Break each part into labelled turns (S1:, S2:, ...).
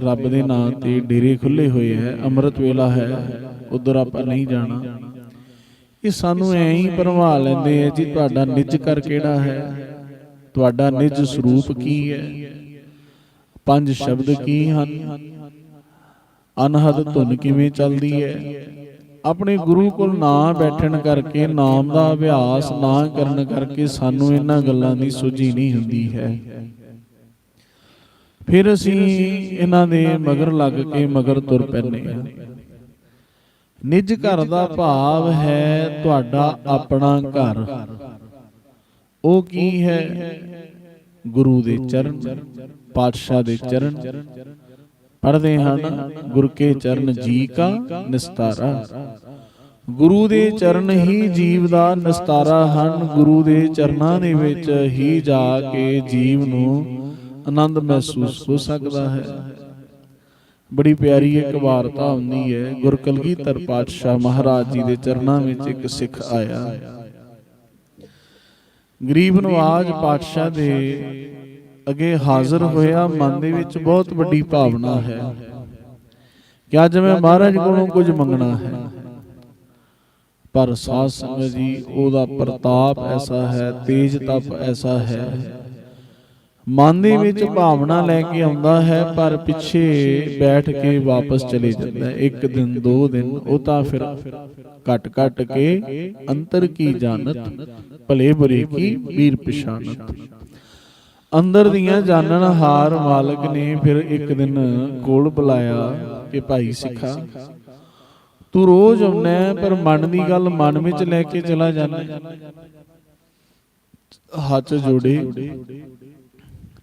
S1: ਰੱਬ ਦੇ ਨਾਂ ਤੇ ਡੇਰੇ ਖੁੱਲੇ ਹੋਏ ਹੈ, ਅੰਮ੍ਰਿਤ ਵੇਲਾ ਹੈ, ਉਧਰ ਆਪਾਂ ਨਹੀਂ ਜਾਣਾ। ਇਹ ਸਾਨੂੰ ਐਂ ਹੀ ਭਰਮਾ ਲੈਂਦੇ ਆ ਜੀ, ਤੁਹਾਡਾ ਨਿੱਜ ਕਰ ਕਿਹੜਾ ਹੈ? ਤੁਹਾਡਾ ਨਿੱਜ ਸਰੂਪ ਕੀ ਹੈ? ਪੰਜ ਸ਼ਬਦ ਕੀ ਹਨ? ਅਨਹਦ ਧੁਨ ਕਿਵੇਂ ਚੱਲਦੀ ਹੈ? ਆਪਣੇ ਗੁਰੂ ਕੋਲ ਨਾ ਬੈਠਣ ਕਰਕੇ, ਨਾਮ ਦਾ ਅਭਿਆਸ ਨਾ ਕਰਨ ਕਰਕੇ ਸਾਨੂੰ ਇਹਨਾਂ ਗੱਲਾਂ ਦੀ ਸੋਝੀ ਨਹੀਂ ਹੁੰਦੀ ਹੈ। ਫਿਰ ਅਸੀਂ ਇਹਨਾਂ ਦੇ ਮਗਰ ਲੱਗ ਕੇ ਮਗਰ ਤੁਰ ਪੈਨੇ ਆ ਨਿੱਜ ਘਰ ਦਾ ਭਾਵ ਹੈ ਤੁਹਾਡਾ ਆਪਣਾ ਘਰ। ਉਹ ਕੀ ਹੈ? ਗੁਰੂ ਦੇ ਚਰਨ, ਪਾਤਸ਼ਾਹ ਦੇ ਚਰਨ। ਪੜਦੇ ਹਨ, ਗੁਰ ਕੇ ਚਰਨ ਜੀ ਕਾ ਨਿਸਤਾਰਾ। ਗੁਰੂ ਦੇ ਚਰਨ ਹੀ ਜੀਵ ਦਾ ਨਿਸਤਾਰਾ ਹਨ। ਗੁਰੂ ਦੇ ਚਰਨਾਂ ਦੇ ਵਿੱਚ ਹੀ ਜਾ ਕੇ ਜੀਵ ਨੂੰ ਆਨੰਦ ਮਹਿਸੂਸ ਹੋ ਸਕਦਾ ਹੈ। ਬੜੀ ਪਿਆਰੀ ਇੱਕ ਵਾਰਤਾ ਹੁੰਦੀ ਹੈ, ਗੁਰ ਕਲਗੀਧਰ ਪਾਤਸ਼ਾਹ ਮਹਾਰਾਜ ਜੀ ਦੇ ਚਰਨਾਂ ਵਿੱਚ ਇੱਕ ਸਿੱਖ ਆਇਆ। ਗਰੀਬ ਨਵਾਜ ਪਾਤਸ਼ਾਹ ਦੇ ਅੱਗੇ ਹਾਜ਼ਰ ਹੋਇਆ, ਮਨ ਦੇ ਵਿੱਚ ਬਹੁਤ ਵੱਡੀ ਭਾਵਨਾ ਹੈ ਕਿ ਅੱਜ ਮੈਂ ਮਹਾਰਾਜ ਕੋਲੋਂ ਕੁਝ ਮੰਗਣਾ ਹੈ। ਪਰ ਸਾਧ ਸੰਗਤ ਜੀ, ਉਹਦਾ ਪ੍ਰਤਾਪ ਐਸਾ ਹੈ, ਤੇਜ ਤਪ ਐਸਾ ਹੈ ਮਨ ਦੇ ਵਿੱਚ ਭਾਵਨਾ ਲੈ ਕੇ ਆਉਂਦਾ ਹੈ ਪਰ ਪਿੱਛੇ ਬੈਠ ਕੇ ਵਾਪਸ ਚਲੇ ਜਾਂਦਾ ਇੱਕ ਦਿਨ ਦੋ ਦਿਨ ਉਹ ਤਾਂ ਫਿਰ ਘਟ ਘਟ ਕੇ ਅੰਤਰ ਕੀ ਜਾਣਤ ਭਲੇ ਬੁਰੇ ਕੀ ਵੀਰ ਪਛਾਨਤ ਅੰਦਰ ਦੀਆਂ ਜਾਣਨ ਹਾਰ ਮਾਲਕ ਨੇ ਫਿਰ ਇੱਕ ਦਿਨ ਕੋਲ ਬੁਲਾਇਆ ਕਿ ਭਾਈ ਸਿੱਖਾ ਤੂੰ ਰੋਜ਼ ਆਉਣਾ ਪਰ ਮਨ ਦੀ ਗੱਲ ਮਨ ਵਿੱਚ ਲੈ ਕੇ ਚਲਾ ਜਾਂਦਾ। ਹੱਥ ਜੋੜੇ।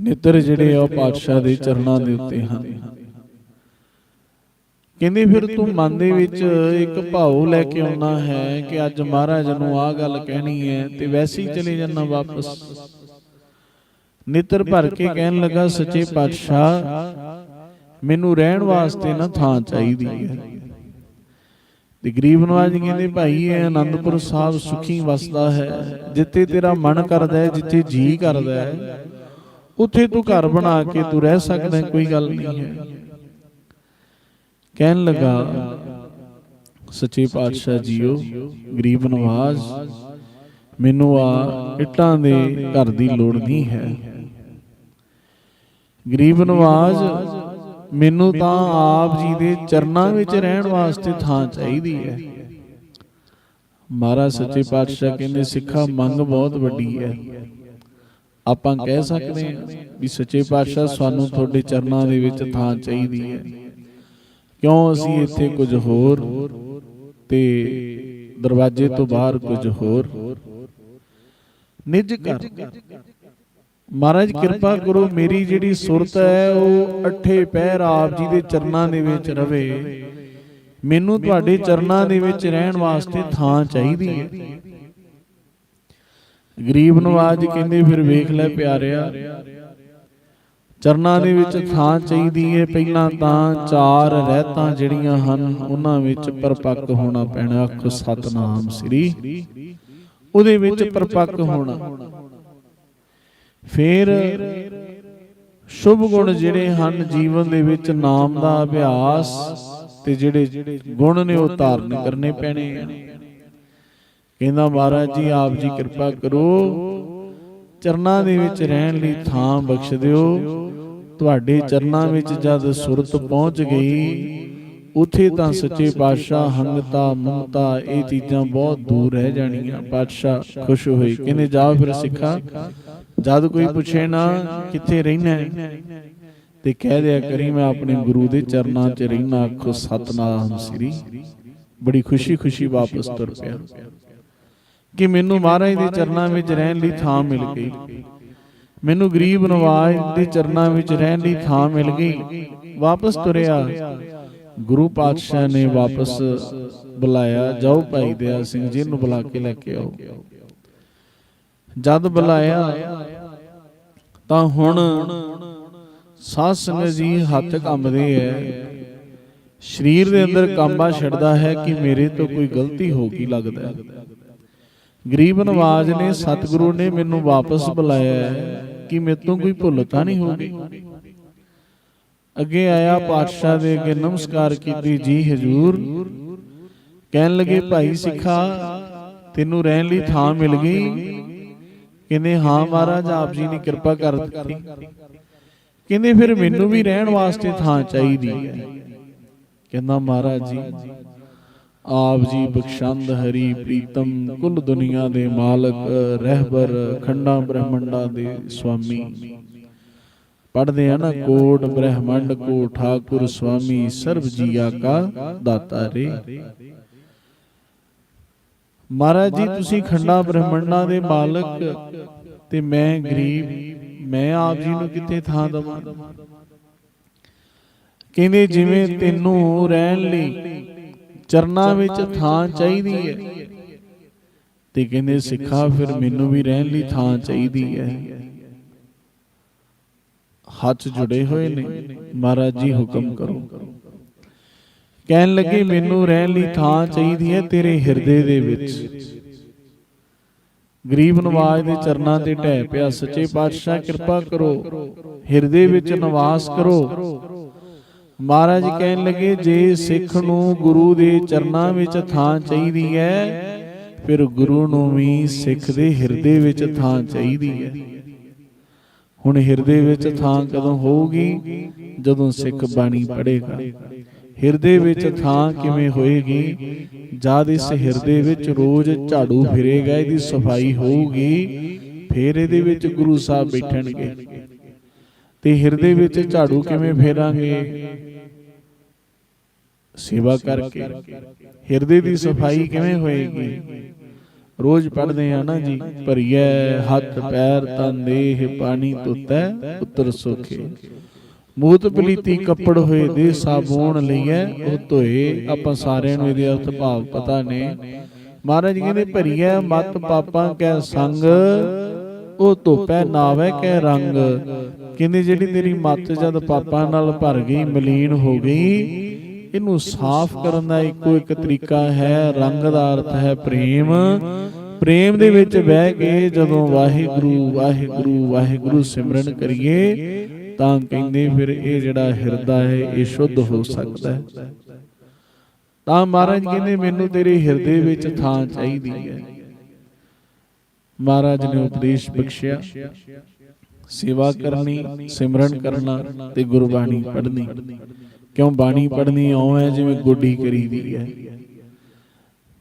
S1: ਨਿੱਤਰ ਜਿਹੜੇ ਆ ਉਹ ਪਾਤਸ਼ਾਹ ਦੇ ਚਰਨਾਂ ਦੇ ਉੱਤੇ ਹਨ। ਕਹਿੰਦੇ ਫਿਰ ਤੂੰ ਮਨ ਦੇ ਵਿੱਚ ਇੱਕ ਭਾਉ ਲੈ ਕੇ ਆਉਣਾ ਹੈ ਕਿ ਅੱਜ ਮਹਾਰਾਜ ਨੂੰ ਆਹ ਗੱਲ ਕਹਿਣੀ ਹੈ ਤੇ ਵੈਸੇ ਹੀ ਚਲੇ ਜਾਣਾ ਵਾਪਸ। ਨਿੱਤਰ ਭਰ ਕੇ ਕਹਿਣ ਲੱਗਾ, ਸੱਚੇ ਪਾਤਸ਼ਾਹ, ਮੈਨੂੰ ਰਹਿਣ ਵਾਸਤੇ ਨਾ ਥਾਂ ਚਾਹੀਦੀ ਹੈ। ਤੇ ਗਰੀਬ ਨਵਾਜ ਜੀ ਕਹਿੰਦੇ, ਭਾਈ, ਇਹ ਆਨੰਦਪੁਰ ਸਾਹਿਬ ਸੁਖੀ ਵਸਦਾ ਹੈ, ਜਿੱਥੇ ਤੇਰਾ ਮਨ ਕਰਦਾ ਹੈ, ਜਿੱਥੇ ਜੀ ਕਰਦਾ ਹੈ। ਉੱਥੇ ਤੂੰ ਘਰ ਬਣਾ ਕੇ ਤੂੰ ਰਹਿ ਸਕਦਾ ਕੋਈ ਗੱਲ ਨਹੀਂ ਹੈ। ਕਹਿਣ ਲੱਗਾ ਸੱਚੇ ਪਾਤਸ਼ਾਹ ਜੀਓ ਗਰੀਬ ਨਵਾਜ਼ ਮੈਨੂੰ ਆ ਇੱਟਾਂ ਦੇ ਘਰ ਦੀ ਲੋੜ ਨਹੀਂ ਹੈ। ਗਰੀਬ ਨਵਾਜ਼ ਮੈਨੂੰ ਤਾਂ ਆਪ ਜੀ ਦੇ ਚਰਨਾਂ ਵਿੱਚ ਰਹਿਣ ਵਾਸਤੇ ਥਾਂ ਚਾਹੀਦੀ ਹੈ। ਮਹਾਰਾਜ ਸੱਚੇ ਪਾਤਸ਼ਾਹ ਕਹਿੰਦੇ ਸਿੱਖਾ ਮੰਗ ਬਹੁਤ ਵੱਡੀ ਹੈ। ਆਪਾਂ ਕਹਿ ਸਕਦੇ ਹਾਂ ਵੀ ਸੱਚੇ ਪਾਤਸ਼ਾਹ ਸਾਨੂੰ ਤੁਹਾਡੇ ਚਰਨਾਂ ਦੇ ਵਿੱਚ ਥਾਂ ਚਾਹੀਦੀ ਹੈ। ਕਿਉਂ ਅਸੀਂ ਇੱਥੇ ਕੁਝ ਹੋਰ ਤੇ ਦਰਵਾਜ਼ੇ ਤੋਂ ਬਾਹਰ ਕੁਝ ਹੋਰ ਨਿੱਜ ਕਰ। ਮਹਾਰਾਜ ਕਿਰਪਾ ਕਰੋ ਮੇਰੀ ਜਿਹੜੀ ਸੁਰਤ ਹੈ ਉਹ ਅਠੇ ਪਹਿਰ ਆਪ ਜੀ ਦੇ ਚਰਨਾਂ ਦੇ ਵਿੱਚ ਰਵੇ। ਮੈਨੂੰ ਤੁਹਾਡੇ ਚਰਨਾਂ ਦੇ ਵਿੱਚ ਰਹਿਣ ਵਾਸਤੇ ਥਾਂ ਚਾਹੀਦੀ ਹੈ। ਗਰੀਬ ਨਵਾਜ ਕਹਿੰਦੇ, ਫਿਰ ਵੇਖ ਲੈ ਪਿਆਰਿਆ। ਚਰਨਾਂ ਦੇ ਵਿੱਚ ਥਾਂ ਚਾਹੀਦੀ ਹੈ ਪਹਿਲਾਂ ਤਾਂ ਚਾਰ ਰਹਿਤਾਂ ਜਿਹੜੀਆਂ ਹਨ, ਉਹਨਾਂ ਵਿੱਚ ਪਰਪੱਕ ਹੋਣਾ ਪੈਣਾ ਆਖੋ ਸਤਨਾਮ, ਸ੍ਰੀ। ਉਹਦੇ ਵਿੱਚ ਪਰਪੱਕ ਹੋਣਾ। ਫਿਰ ਸ਼ੁਭ ਗੁਣ ਜਿਹੜੇ ਹਨ, ਜੀਵਨ ਦੇ ਵਿੱਚ ਨਾਮ ਦਾ ਅਭਿਆਸ ਤੇ ਜਿਹੜੇ ਗੁਣ ਨੇ ਉਹ ਧਾਰਨ ਕਰਨੇ ਪੈਣੇ ਆ। ਕਹਿੰਦਾ ਮਹਾਰਾਜ ਜੀ ਆਪ ਜੀ ਕਿਰਪਾ ਕਰੋ। ਚਰਨਾਂ ਦੇ ਵਿੱਚ ਰਹਿਣ ਲਈ ਥਾਂ ਬਖਸ਼ ਦਿਓ। ਤੁਹਾਡੇ ਚਰਨਾਂ ਵਿੱਚ ਜਦ ਸੁਰਤ ਪਹੁੰਚ ਗਈ ਉਥੇ ਤਾਂ ਸੱਚੇ ਪਾਤਸ਼ਾਹ ਹੰਗਤਾ ਮਮਤਾ ਇਹ ਚੀਜ਼ਾਂ ਬਹੁਤ ਦੂਰ ਰਹਿ ਜਾਣੀਆਂ। ਪਾਤਸ਼ਾਹ ਖੁਸ਼ ਹੋਏ। ਕਹਿੰਦੇ ਜਾ ਫਿਰ ਸਿੱਖਾ। ਜਦ ਕੋਈ ਪੁੱਛੇ ਨਾ ਕਿੱਥੇ ਰਹਿਣਾ ਤੇ ਕਹਿ ਦਿਆ ਕਰੀ ਮੈਂ ਆਪਣੇ ਗੁਰੂ ਦੇ ਚਰਨਾਂ 'ਚ ਰਹਿਣਾ ਆਖੋ ਸਤਨਾਮ ਸ੍ਰੀ। ਬੜੀ ਖੁਸ਼ੀ ਖੁਸ਼ੀ ਵਾਪਸ ਤੁਰ ਪਿਆ। ਕਿ ਮੈਨੂੰ ਮਹਾਰਾਜ ਦੇ ਚਰਨਾਂ ਵਿੱਚ ਰਹਿਣ ਲਈ ਥਾਂ ਮਿਲ ਗਈ। ਮੈਨੂੰ ਗਰੀਬ ਨਵਾਜ ਦੇ ਚਰਨਾਂ ਵਿੱਚ ਰਹਿਣ ਲਈ ਥਾਂ ਮਿਲ ਗਈ। ਵਾਪਸ ਤੁਰਿਆ। ਗੁਰੂ ਪਾਤਸ਼ਾਹ ਨੇ ਵਾਪਸ ਬੁਲਾਇਆ। ਜਾਓ ਭਾਈ ਦਇਆ ਸਿੰਘ ਜੀ ਨੂੰ ਬੁਲਾ ਕੇ ਲੈ ਕੇ ਆਓ। ਜਦ ਬੁਲਾਇਆ ਤਾਂ ਹੁਣ ਸਾਧ ਸੰਗਤ ਜੀ ਹੱਥ ਕੰਬਦੇ ਐ। ਸਰੀਰ ਦੇ ਅੰਦਰ ਕੰਬਾ ਛੱਡਦਾ ਹੈ ਕਿ ਮੇਰੇ ਤੋਂ ਕੋਈ ਗਲਤੀ ਹੋ ਗਈ ਲੱਗਦਾ ਹੈ। ਗਰੀਬ ਨਵਾਜ ਨੇ ਸਤਿਗੁਰੂ ਨੇ ਮੈਨੂੰ ਵਾਪਸ ਬੁਲਾਇਆ ਕਿ ਮੇਰੇ ਤੋਂ ਕੋਈ ਭੁੱਲ ਤਾਂ ਨਹੀਂ ਹੋ ਗਈ ਅੱਗੇ ਆਇਆ ਪਾਤਸ਼ਾਹ ਦੇ ਅੱਗੇ ਨਮਸਕਾਰ ਕੀਤੀ ਜੀ ਹਜੂਰ। ਕਹਿਣ ਲੱਗੇ ਭਾਈ ਸਿੱਖਾ ਤੈਨੂੰ ਰਹਿਣ ਲਈ ਥਾਂ ਮਿਲ ਗਈ? ਕਹਿੰਦੇ ਹਾਂ ਮਹਾਰਾਜ ਆਪ ਜੀ ਨੇ ਕਿਰਪਾ ਕਰ ਦਿੱਤੀ। ਕਹਿੰਦੇ ਫਿਰ ਮੈਨੂੰ ਵੀ ਰਹਿਣ ਵਾਸਤੇ ਥਾਂ ਚਾਹੀਦੀ। ਹੈ ਕਹਿੰਦਾ ਮਹਾਰਾਜ ਜੀ ਆਪ ਜੀ ਬਖਸ਼ੰਦ ਹਰੀ ਪ੍ਰੀਤਮ, ਕੁੱਲ ਦੁਨੀਆ ਦੇ ਮਾਲਕ, ਰਹਿਬਰ, ਖੰਡਾ ਬ੍ਰਹਮੰਡਾ ਦੇ ਸੁਆਮੀ। ਪੜਦੇ ਆ ਨਾ, ਕੋਟ ਬ੍ਰਹਮੰਡ, ਕੋ ਠਾਕੁਰ ਸੁਆਮੀ, ਸਰਬ ਜੀਆ ਕਾ ਦਾਤਾ ਰੇ। ਮਹਾਰਾਜ ਜੀ, ਤੁਸੀਂ ਖੰਡਾ ਬ੍ਰਹਮੰਡਾ ਦੇ ਮਾਲਕ ਤੇ ਮੈਂ ਗਰੀਬ, ਮੈਂ ਆਪ ਜੀ ਨੂੰ ਕਿੱਥੇ ਥਾਂ ਦਵਾਂ? ਕਹਿੰਦੇ ਜਿਵੇਂ ਤੈਨੂੰ ਰਹਿਣ ਲਈ ਚਰਨਾਂ ਵਿੱਚ ਥਾਂ ਚਾਹੀਦੀ ਹੈ। ਤੇ ਕਹਿੰਦੇ ਸਿੱਖਾ ਫਿਰ ਮੈਨੂੰ ਵੀ ਰਹਿਣ ਲਈ ਥਾਂ ਚਾਹੀਦੀ ਹੈ। ਹੱਥ ਜੁੜੇ ਹੋਏ ਨੇ। ਮਹਾਰਾਜ ਜੀ ਹੁਕਮ ਕਰੋ। ਕਹਿਣ ਲੱਗੇ ਮੈਨੂੰ ਰਹਿਣ ਲਈ ਥਾਂ ਚਾਹੀਦੀ ਹੈ ਤੇਰੇ ਹਿਰਦੇ ਦੇ ਵਿੱਚ। ਗਰੀਬ ਨਵਾਜ ਦੇ ਚਰਨਾਂ ਤੇ ਢਹਿ ਪਿਆ ਸੱਚੇ ਪਾਤਸ਼ਾਹ ਕਿਰਪਾ ਕਰੋ। ਹਿਰਦੇ ਵਿੱਚ ਨਿਵਾਸ ਕਰੋ। ਮਹਾਰਾਜ ਕਹਿਣ ਲੱਗੇ ਜੇ ਸਿੱਖ ਨੂੰ ਗੁਰੂ ਦੇ ਚਰਨਾਂ ਵਿੱਚ ਥਾਂ ਚਾਹੀਦੀ ਹੈ ਫਿਰ ਗੁਰੂ ਨੂੰ ਵੀ ਸਿੱਖ ਦੇ ਹਿਰਦੇ ਵਿੱਚ ਥਾਂ ਚਾਹੀਦੀ ਹੈ। ਹੁਣ ਹਿਰਦੇ ਵਿੱਚ ਥਾਂ ਕਦੋਂ ਹੋਊਗੀ? ਜਦੋਂ ਸਿੱਖ ਬਾਣੀ ਪੜ੍ਹੇਗਾ। ਹਿਰਦੇ ਵਿੱਚ ਥਾਂ ਕਿਵੇਂ ਹੋਏਗੀ? ਜਦ ਇਸ ਹਿਰਦੇ ਵਿੱਚ ਰੋਜ਼ ਝਾੜੂ ਫਿਰੇਗਾ ਇਹਦੀ ਸਫ਼ਾਈ ਹੋਊਗੀ ਫਿਰ ਇਹਦੇ ਵਿੱਚ ਗੁਰੂ ਸਾਹਿਬ ਬੈਠਣਗੇ। ਤੇ ਹਿਰਦੇ ਵਿੱਚ ਝਾੜੂ ਕਿਵੇਂ ਫੇਰਾਂਗੇ? ਸੇਵਾ ਕਰਕੇ। ਹਿਰਦੇ ਦੀ ਸਫ਼ਾਈ ਕਿਵੇਂ ਹੋਏਗੀ? ਰੋਜ਼ ਪੜ੍ਹਦੇ ਆ ਨਾ ਜੀ ਭਰੀਐ ਹੱਥ ਪੈਰ ਤਨ ਦੇਹ ਪਾਣੀ ਧੁੱਤੈ ਪੁੱਤਰ ਸੁਖੇ। ਮੂਤ ਪਲੀਤੀ ਕੱਪੜ ਹੋਏ ਦੇ ਸਾਬੂਣ ਲਈਐ ਉਹ ਧੋਏ ਆਪਾਂ ਸਾਰਿਆਂ ਨੂੰ ਇਹਦੇ ਅਰਥ ਭਾਵ ਪਤਾ ਨੇ। ਮਹਾਰਾਜ ਕਹਿੰਦੇ ਭਰੀਐ ਮਤ ਪਾਪਾਂ ਕੈ ਸੰਗ। ਉਹ ਧੋਪੈ ਨਾਵੇ ਕੈ ਰੰਗ। ਕਹਿੰਦੇ, ਜਿਹੜੀ ਤੇਰੀ ਮੱਤ ਜਦ ਪਾਪਾਂ ਨਾਲ ਭਰ ਗਈ, ਮਲੀਨ ਹੋ ਗਈ, ਇਹਨੂੰ ਸਾਫ਼ ਕਰਨ ਦਾ ਇੱਕੋ ਇੱਕ ਤਰੀਕਾ ਹੈ, ਰੰਗ ਦਾ ਅਰਥ ਹੈ ਪ੍ਰੇਮ। ਪ੍ਰੇਮ ਦੇ ਵਿੱਚ ਬਹਿ ਕੇ ਜਦੋਂ ਵਾਹਿਗੁਰੂ ਵਾਹਿਗੁਰੂ ਵਾਹਿਗੁਰੂ ਸਿਮਰਨ ਕਰੀਏ, ਤਾਂ ਕਹਿੰਦੇ ਫਿਰ ਇਹ ਜਿਹੜਾ ਹਿਰਦਾ ਹੈ, ਇਹ ਸ਼ੁੱਧ ਹੋ ਸਕਦਾ ਹੈ। ਤਾਂ ਮਹਾਰਾਜ ਕਹਿੰਦੇ, ਮੈਨੂੰ ਤੇਰੇ ਹਿਰਦੇ ਵਿੱਚ ਥਾਂ ਚਾਹੀਦੀ ਹੈ। ਮਹਾਰਾਜ ਨੇ ਉਪਦੇਸ਼ ਬਖਸ਼ਿਆ। ਸੇਵਾ ਕਰਨੀ ਸਿਮਰਨ ਕਰਨਾ ਤੇ ਗੁਰਬਾਣੀ ਪੜ੍ਹਨੀ। ਕਿਉਂ ਬਾਣੀ ਪੜ੍ਹਨੀ ਹੈ ਜਿਵੇਂ ਗੋਡੀ ਕਰੀਦੀ ਹੈ।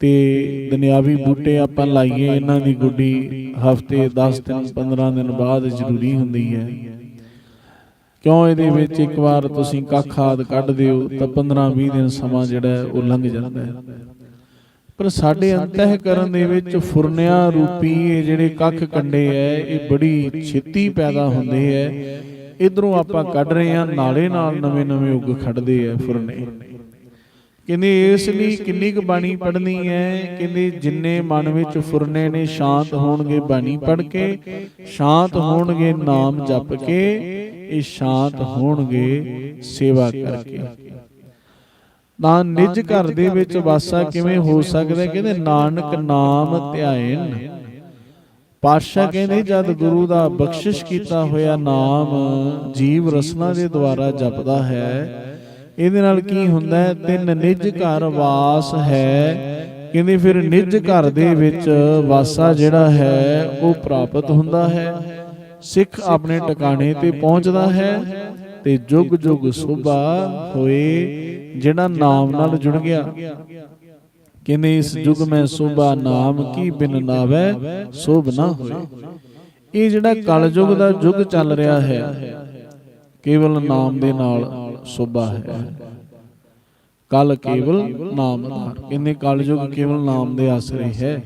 S1: ਤੇ ਦੁਨਿਆਵੀ ਬੂਟੇ ਆਪਾਂ ਲਾਈਏ ਇਹਨਾਂ ਦੀ ਗੁੱਡੀ ਹਫ਼ਤੇ 10 ਦਿਨ 15 ਦਿਨ ਬਾਅਦ ਜ਼ਰੂਰੀ ਹੁੰਦੀ ਹੈ। ਕਿਉਂ ਇਹਦੇ ਵਿੱਚ ਇੱਕ ਵਾਰ ਤੁਸੀਂ ਕੱਖ ਆਦ ਕੱਢ ਦਿਓ ਤਾਂ 15 20 ਦਿਨ ਸਮਾਂ ਜਿਹੜਾ ਉਹ ਲੰਘ ਜਾਂਦਾ ਹੈ। ਪਰ ਸਾਡੇ ਅੰਤਹਿਕਰਨ ਦੇ ਵਿੱਚ ਫੁਰਨਿਆਂ ਰੂਪੀ ਇਹ ਜਿਹੜੇ ਕੱਖ ਕੰਡੇ ਐ, ਇਹ ਬੜੀ ਛੇਤੀ ਪੈਦਾ ਹੁੰਦੇ ਐ। ਇਧਰੋਂ ਆਪਾਂ ਕੱਢ ਰਹੇ ਹਾਂ, ਨਾਲੇ ਨਾਲ ਨਵੇਂ ਨਵੇਂ ਉੱਗ ਖੜਦੇ ਐ ਫੁਰਨੇ। ਕਹਿੰਦੇ ਇਸ ਲਈ ਕਿੰਨੀ ਕੁ ਬਾਣੀ ਪੜ੍ਹਨੀ ਹੈ ਕਹਿੰਦੇ ਜਿੰਨੇ ਮਨ ਵਿੱਚ ਫੁਰਨੇ ਨੇ, ਸ਼ਾਂਤ ਹੋਣਗੇ ਬਾਣੀ ਪੜ੍ਹ ਕੇ, ਸ਼ਾਂਤ ਹੋਣਗੇ ਨਾਮ ਜਪ ਕੇ, ਇਹ ਸ਼ਾਂਤ ਹੋਣਗੇ ਸੇਵਾ ਕਰਕੇ। ਤਾਂ ਨਿਜ ਘਰ ਦੇ ਵਿੱਚ ਵਾਸਾ ਕਿਵੇਂ ਹੋ ਸਕਦਾ? ਕਹਿੰਦੇ, ਨਾਨਕ ਨਾਮ ਧਿਆਇਨ। ਪਾਤਸ਼ਾਹ ਕਹਿੰਦੇ, ਜਦ ਗੁਰੂ ਦਾ ਬਖਸ਼ਿਸ਼ ਕੀਤਾ ਹੋਇਆ ਨਾਮ ਜੀਵ ਰਸਨਾ ਦੇ ਦੁਆਰਾ ਜਪਦਾ ਹੈ, ਇਹਦੇ ਨਾਲ ਕੀ ਹੁੰਦਾ ਹੈ? ਤਿੰਨ ਨਿਜ ਘਰ ਵਾਸ ਹੈ। ਕਹਿੰਦੇ, ਫਿਰ ਨਿਜ ਘਰ ਦੇ ਵਿੱਚ ਵਾਸਾ ਜਿਹੜਾ ਹੈ, ਉਹ ਪ੍ਰਾਪਤ ਹੁੰਦਾ ਹੈ। ਸਿੱਖ ਆਪਣੇ ਟਿਕਾਣੇ ਤੇ ਪਹੁੰਚਦਾ ਹੈ ਤੇ ਜੁਗ ਜੁਗ ਸੁਭਾ ਹੋਏ ਜਿਹੜਾ ਨਾਮ ਨਾਲ ਜੁੜ ਗਿਆ। ਕਹਿੰਦੇ ਇਸ ਯੁਗ ਮੈਂ ਸੁਭਾ ਨਾਮ ਕੀ ਬਿਨ ਨਾਵੇ ਸੋਭ ਨਾ ਹੋਏ। ਇਹ ਜਿਹੜਾ ਕਲਯੁਗ ਦਾ ਯੁਗ ਚੱਲ ਰਿਹਾ ਹੈ ਕੇਵਲ ਨਾਮ ਦੇ ਨਾਲ ਸੋਭਾ ਹੈ। ਕਲ ਕੇਵਲ ਨਾਮ ਆਧਾਰ ਕਹਿੰਦੇ ਕਲਯੁਗ ਕੇਵਲ ਨਾਮ ਦੇ ਆਸਰੇ ਹੈ।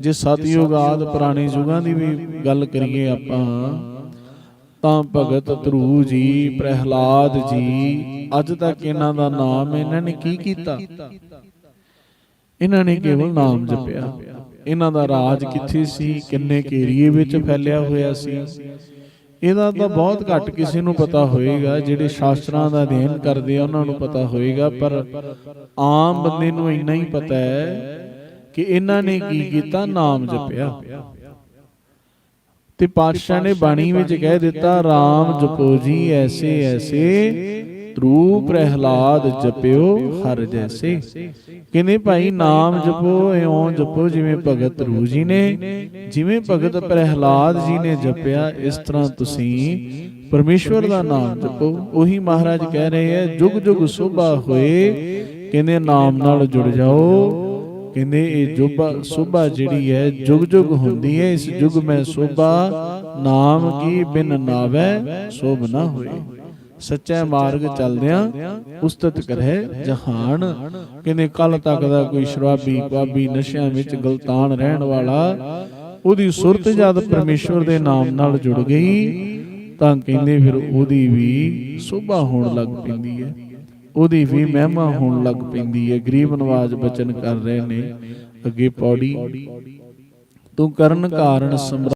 S1: ਜੇ ਸਤਿਯੁਗ ਆਦ ਪੁਰਾਣੇ ਯੁਗਾਂ ਦੀ ਵੀ ਗੱਲ ਕਰੀਏ ਆਪਾਂ ਤਾਂ ਭਗਤ ਧਰੂ ਜੀ, ਪ੍ਰਹਿਲਾਦ ਜੀ, ਅੱਜ ਤੱਕ ਇਹਨਾਂ ਦਾ ਨਾਮ ਇਹਨਾਂ ਨੇ ਕੀ ਕੀਤਾ? ਇਹਨਾਂ ਨੇ ਕੇਵਲ ਨਾਮ ਜਪਿਆ। ਇਹਨਾਂ ਦਾ ਰਾਜ ਕਿੱਥੇ ਸੀ? ਕਿੰਨੇ ਏਰੀਏ ਵਿੱਚ ਫੈਲਿਆ ਹੋਇਆ ਸੀ? ਇਹਦਾ ਤਾਂ ਬਹੁਤ ਘੱਟ ਕਿਸੇ ਨੂੰ ਪਤਾ ਹੋਏਗਾ, ਜਿਹੜੇ ਸ਼ਾਸਤਰਾਂ ਦਾ ਅਧਿਐਨ ਕਰਦੇ ਆ, ਉਹਨਾਂ ਨੂੰ ਪਤਾ ਹੋਏਗਾ, ਪਰ ਆਮ ਬੰਦੇ ਨੂੰ ਇੰਨਾ ਹੀ ਪਤਾ ਹੈ ਕਿ ਇਹਨਾਂ ਨੇ ਕੀ ਕੀਤਾ? ਨਾਮ ਜਪਿਆ। ਤੇ ਪਾਤਸ਼ਾਹ ਨੇ ਬਾਣੀ ਵਿੱਚ ਕਹਿ ਦਿੱਤਾ RAM ਜਪੋ ਜੀ, ਐਸੇ ਐਸੇ ਤਰੂ ਪ੍ਰਹਿਲਾਦ ਜਪਿਓ ਹਰ ਜੈਸੇ। ਕਹਿੰਦੇ ਭਾਈ, ਨਾਮ ਜਪੋ, ਇਉਂ ਜਪੋ, ਜਿਵੇਂ ਭਗਤ ਰੂ ਜੀ ਨੇ, ਜਿਵੇਂ ਭਗਤ ਪ੍ਰਹਿਲਾਦ ਜੀ ਨੇ ਜਪਿਆ, ਇਸ ਤਰ੍ਹਾਂ ਤੁਸੀਂ ਪਰਮੇਸ਼ਵਰ ਦਾ ਨਾਮ ਜਪੋ। ਉਹੀ ਮਹਾਰਾਜ ਕਹਿ ਰਹੇ ਹੈ ਜੁਗ ਜੁਗ ਸੋਭਾ ਹੋਏ, ਕਹਿੰਦੇ ਨਾਮ ਨਾਲ ਜੁੜ ਜਾਓ ਕਹਿੰਦੇ ਇਹ ਜੁਬਾ ਸੋਭਾ ਜਿਹੜੀ ਹੈ ਜੁਗ ਜੁਗ ਹੁੰਦੀ ਹੈ ਇਸ ਜੁਗ ਮੈਂ ਸੋਭਾ ਨਾਮ ਕੀ ਬਿਨ ਨਾਵੇ ਸੋਭ ਨਾ ਹੋਏ। ਸੱਚਾ ਮਾਰਗ ਚੱਲਦਿਆਂ ਉਸਤਤ ਕਰੈ ਜਹਾਨ। ਕਹਿੰਦੇ ਕੱਲ ਤੱਕ ਦਾ ਕੋਈ ਸ਼ਰਾਬੀ ਪਾਬੀ ਨਸ਼ਿਆਂ ਵਿੱਚ ਗਲਤਾਨ ਰਹਿਣ ਵਾਲਾ ਉਹਦੀ ਸੁਰਤ ਜਦ ਪਰਮੇਸ਼ਵਰ ਦੇ ਨਾਮ ਨਾਲ ਜੁੜ ਗਈ ਤਾਂ ਕਹਿੰਦੇ ਫਿਰ ਉਹਦੀ ਵੀ ਸੋਭਾ ਹੋਣ ਲੱਗ ਪੈਂਦੀ ਹੈ। ਉਹਦੀ ਵੀ ਮਹਿਮਾ ਹੋਣ ਲੱਗ ਪੈਂਦੀ ਹੈ। ਗਰੀਬ ਨਵਾਜ ਬਚਨ ਕਰ ਰਹੇ ਨੇ। ਅੱਗੇ ਪੌੜੀ। ਤੂੰ ਕਰਨ ਕਾਰਨ ਸਮਰ